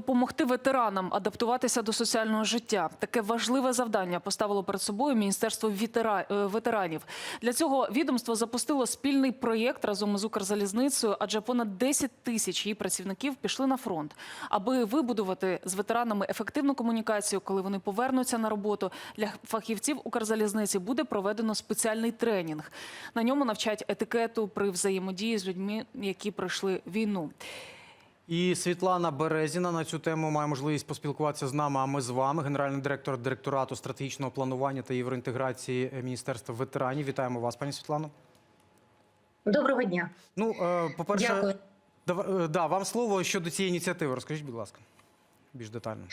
допомогти ветеранам адаптуватися до соціального життя. Таке важливе завдання поставило перед собою Міністерство е, ветеранів. Для цього відомство запустило спільний проєкт разом із Укрзалізницею, адже понад 10 тисяч її працівників пішли на фронт, аби вибудувати з ветеранами ефективну комунікацію, коли вони повернуться на роботу. Для фахівців Укрзалізниці буде проведено спеціальний тренінг. На ньому навчать етикету при взаємодії з людьми, які пройшли війну. І Світлана Березіна на цю тему має можливість поспілкуватися з нами. А ми з вами, генеральний директор директорату стратегічного планування та євроінтеграції Міністерства ветеранів. Вітаємо вас, пані Світлано. Доброго дня. Ну, е, по-перше, Дякую. е, да, вам слово щодо цієї ініціативи. Розкажіть, будь ласка, більш детально.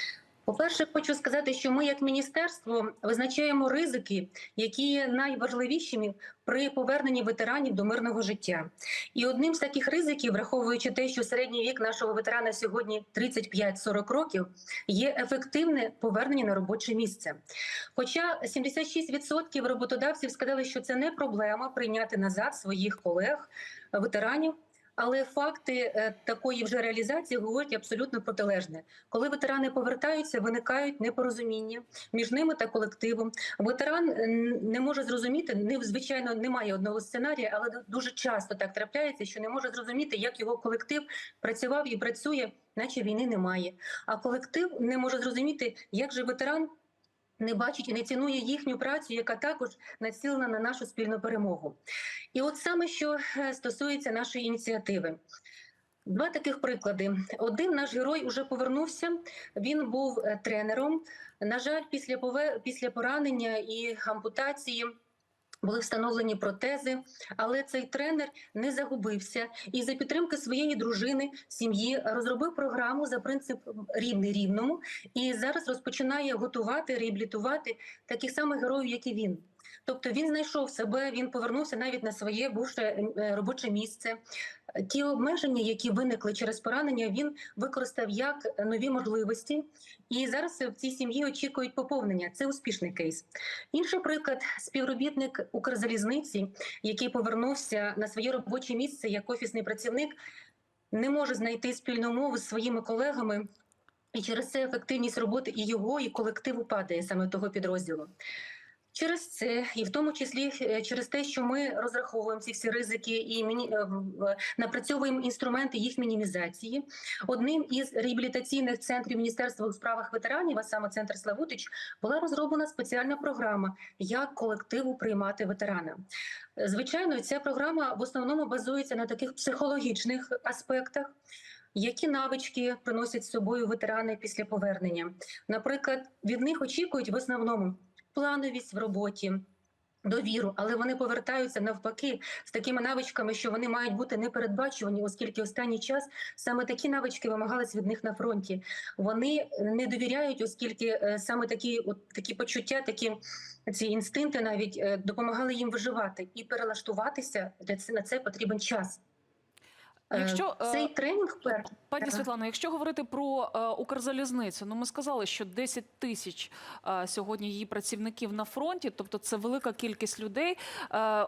По-перше, хочу сказати, що ми, як міністерство, визначаємо ризики, які є найважливішими при поверненні ветеранів до мирного життя. І одним з таких ризиків, враховуючи те, що середній вік нашого ветерана сьогодні 35-40 років, є ефективне повернення на робоче місце. Хоча 76% роботодавців сказали, що це не проблема прийняти назад своїх колег, ветеранів. Але факти е, такої вже реалізації говорять абсолютно протилежне. Коли ветерани повертаються, виникають непорозуміння між ними та колективом. Ветеран е, не може зрозуміти, не звичайно немає одного сценарія, але дуже часто так трапляється, що не може зрозуміти, як його колектив працював і працює, наче війни немає. А колектив не може зрозуміти, як же ветеран. Не бачить і не цінує їхню працю, яка також націлена на нашу спільну перемогу. І от саме що е, стосується нашої ініціативи. Два таких приклади. Один наш герой уже повернувся. Він був е, тренером. На жаль, після після поранення і ампутації. Були встановлені протези, але цей тренер не загубився і за підтримки своєї дружини, сім'ї розробив програму за принципом рівний рівному і зараз розпочинає готувати, реабілітувати таких самих героїв, як і він. Тобто він знайшов себе, він повернувся навіть на своє бувше е, робоче місце. Ті обмеження, які виникли через поранення, він використав як нові можливості, і зараз в цій сім'ї очікують поповнення. Це успішний кейс. Інший приклад співробітник Укрзалізниці, який повернувся на своє робоче місце як офісний працівник, не може знайти спільну мову з своїми колегами. І через це ефективність роботи і його, і колективу падає саме того підрозділу. Через це, і в тому числі е, через те, що ми розраховуємо ці всі ризики і е, напрацьовуємо інструменти їх мінімізації. Одним із реабілітаційних центрів Міністерства у справах ветеранів, а саме центр Славутич, була розроблена спеціальна програма, як колективу приймати ветерана. Звичайно, ця програма в основному базується на таких психологічних аспектах. Які навички приносять з собою ветерани після повернення? Наприклад, від них очікують в основному плановість в роботі. Довіру, але вони повертаються навпаки з такими навичками, що вони мають бути непередбачувані, оскільки останній час саме такі навички вимагались від них на фронті. Вони не довіряють, оскільки е, саме такі, от такі почуття, такі ці інстинкти навіть е, допомагали їм виживати і перелаштуватися. Для це на це потрібен час. Е, Якщо, е, цей тренінг пер Пані. Світлано, якщо говорити про е, Укрзалізницю, ну ми сказали, що 10 тисяч сьогодні її працівників на фронті, тобто це велика кількість людей.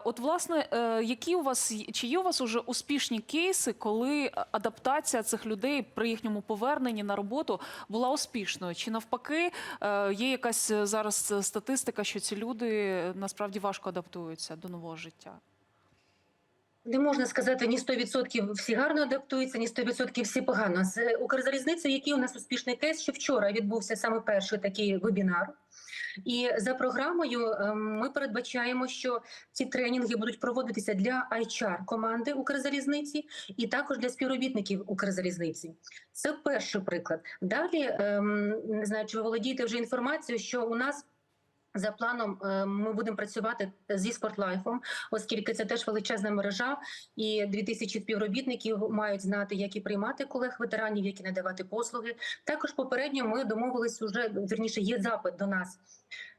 От, власне, які у вас чи є у вас уже успішні кейси, коли адаптація цих людей при їхньому поверненні на роботу була успішною? Чи навпаки є якась зараз статистика, що ці люди насправді важко адаптуються до нового життя? Не можна сказати ні 100% всі гарно адаптуються, ні 100% всі погано. З Укрзалізницею, який у нас успішний кейс, що вчора відбувся саме перший такий вебінар. І за програмою е, ми передбачаємо, що ці тренінги будуть проводитися для HR команди Укрзалізниці і також для співробітників Укрзалізниці. Це перший приклад. Далі ем, не знаю, чи ви володієте вже інформацією, що у нас. За планом е, ми будемо працювати зі спортлайфом, оскільки це теж величезна мережа, і 2000 співробітників мають знати, як і приймати колег ветеранів, як і надавати послуги. Також попередньо ми домовились уже вірніше, є запит до нас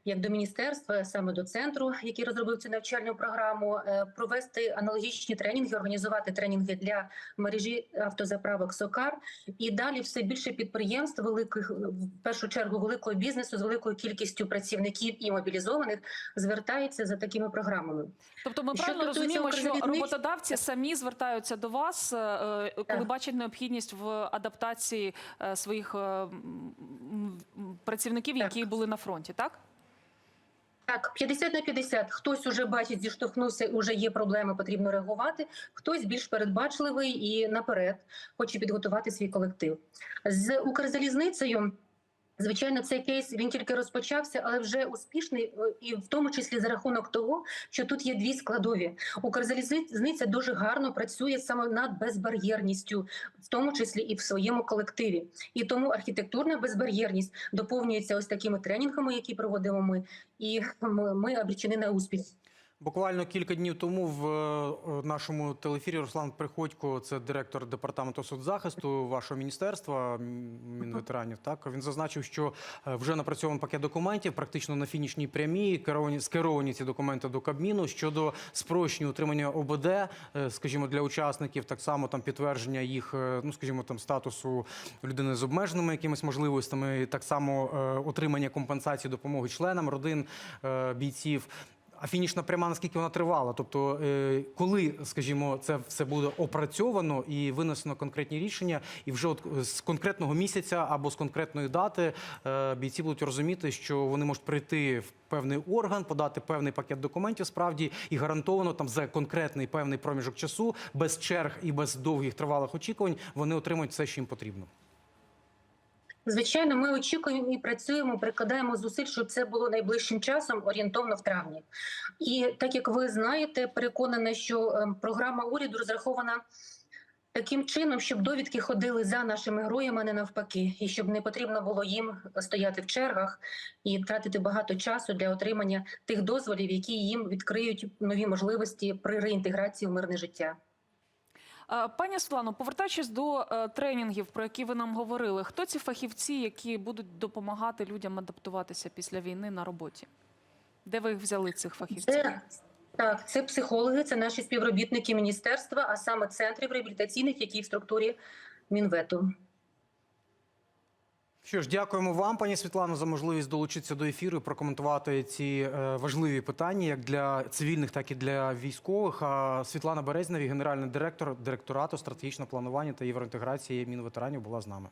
як до міністерства, саме до центру, який розробив цю навчальну програму, е, провести аналогічні тренінги, організувати тренінги для мережі автозаправок Сокар і далі все більше підприємств великих в першу чергу великого бізнесу з великою кількістю працівників і мобілізованих звертаються за такими програмами. Тобто ми Що правильно розуміємо, що роботодавці самі звертаються до вас, е, е, коли Так. бачать необхідність в адаптації е, своїх е, працівників, Так. які були на фронті, так? Так, 50 на 50. Хтось уже бачить, зіштовхнувся, уже є проблеми, потрібно реагувати. Хтось більш передбачливий і наперед хоче підготувати свій колектив. З Укрзалізницею. Звичайно, цей кейс він тільки розпочався, але вже успішний, е, і в тому числі за рахунок того, що тут є дві складові. Укрзалізниця дуже гарно працює саме над безбар'єрністю, в тому числі і в своєму колективі. І тому архітектурна безбар'єрність доповнюється ось такими тренінгами, які проводимо ми, і ми, обречені на успіх. Буквально кілька днів тому в е, нашому телефірі Руслан Приходько, це директор департаменту соцзахисту вашого міністерства Мінветеранів. Так він зазначив, що е, вже напрацьований пакет документів, практично на фінішній прямій, керовані скеровані ці документи до Кабміну щодо спрощення утримання ОБД, е, скажімо, для учасників, так само там підтвердження їх, ну скажімо, там статусу людини з обмеженими якимись можливостями, так само отримання компенсації допомоги членам родин бійців. А фінішна пряма наскільки вона тривала? Тобто, е, коли, скажімо, це все буде опрацьовано і винесено конкретні рішення, і вже от з конкретного місяця або з конкретної дати е, бійці будуть розуміти, що вони можуть прийти в певний орган, подати певний пакет документів, справді і гарантовано там за конкретний певний проміжок часу, без черг і без довгих тривалих очікувань, вони отримують все, що їм потрібно. Звичайно, ми очікуємо і працюємо, прикладаємо зусиль, щоб це було найближчим часом, орієнтовно в травні. І так як ви знаєте, переконана, що ем, програма уряду розрахована таким чином, щоб довідки ходили за нашими героями, а не навпаки, і щоб не потрібно було їм стояти в чергах і тратити багато часу для отримання тих дозволів, які їм відкриють нові можливості при реінтеграції в мирне життя. Е, Пані Світлано, повертаючись до е, тренінгів, про які ви нам говорили, хто ці фахівці, які будуть допомагати людям адаптуватися після війни на роботі? Де ви їх взяли цих фахівців? Це так, це психологи, це наші співробітники міністерства, а саме центрів реабілітаційних, які в структурі Мінвету. Що ж, дякуємо вам, пані Світлано, за можливість долучитися до ефіру і прокоментувати ці е, важливі питання, як для цивільних, так і для військових. А Світлана Березневі, генеральний директор директорату стратегічного планування та євроінтеграції Мінветеранів, була з нами.